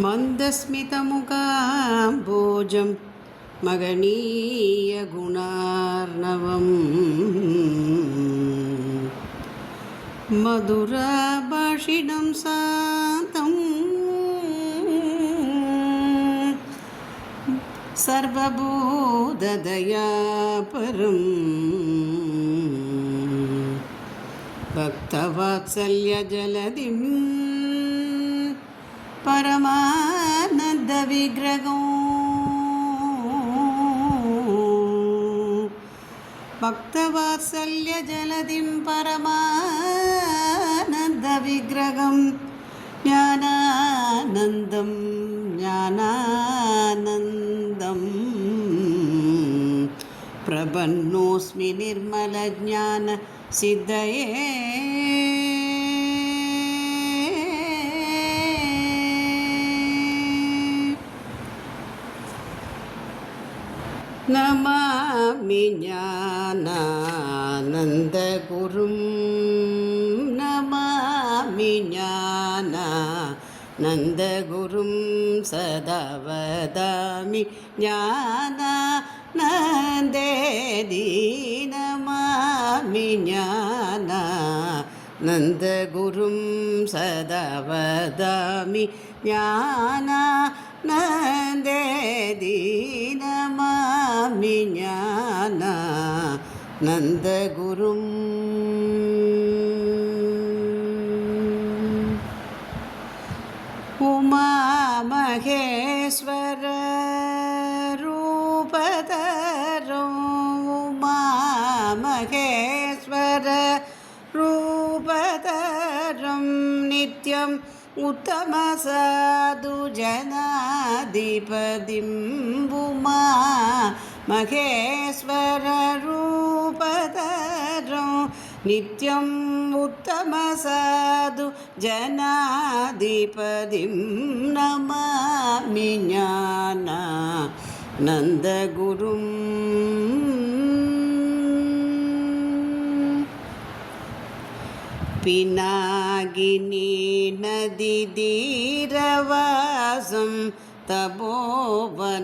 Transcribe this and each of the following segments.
मन्दस्मितमुकाम्भोजं मगणीयगुणार्णवम् मधुराभाषिणं शान्तं सर्वभोदया परं भक्तवात्सल्यजलधिम् परमानन्दविग्रहो भक्तवात्सल्यजलधिं परमानन्दविग्रहं ज्ञानानन्दं ज्ञानानन्दम्। प्रपन्नोऽस्मि निर्मलज्ञानसिद्धये നമാമി ജ്ഞാനാനന്ദഗുരും. നമാമി ജ്ഞാനാനന്ദഗുരും സദാ വദാമി ജ്ഞാനാനന്ദേദീ നമാമി ജ്ഞാന നന്ദഗുരും സദാ വദാമി ജ്ഞാനാ നന്ദേദീനമാമി ജ്ഞാനാ നന്ദഗുരും. ഉമാമഹേശ്വര രൂപതരോ ഉമാമഹേശ്വര രൂ नित्यम् उत्तमसाधुजनाधिपतिं पुमा महेश्वररूपतरं नित्यम् उत्तमसाधु जनाधिपतिं नमामि ज्ञाना नन्दगुरुम् पिनागिनी नदीधीरवासं तपोवनस्थित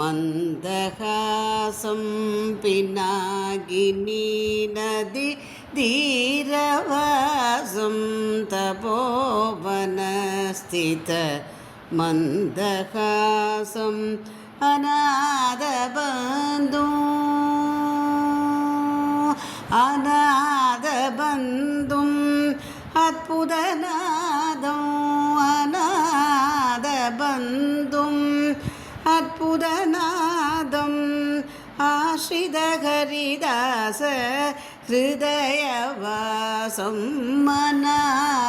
मन्दहासं पिनागिनी नदी धीरवासं तपोवनस्थित मन्दहासम् अनादबन्धु अना ആശ്രിതഹരിദാസ ഹൃദയവാസം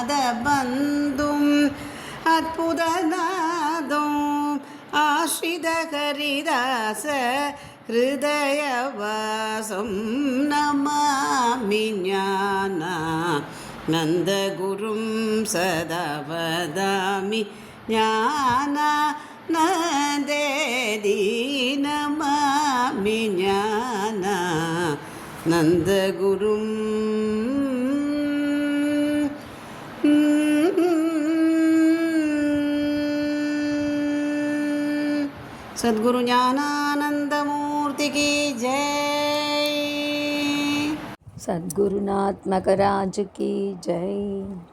അനാഥബന്ധും അത്ഭുതനാദം ആശ്രിതഹരിദാസ ഹൃദയവാസം നമാമി ജ്ഞാന നന്ദഗുരും സദാ വദാമി ജ്ഞാന നന്ദേ നമാമി ജ്ഞാന नंद गुरु सद्गुरु ज्ञानानंदमूर्ति की जय। सद्गुरुनात्मक राज की जय।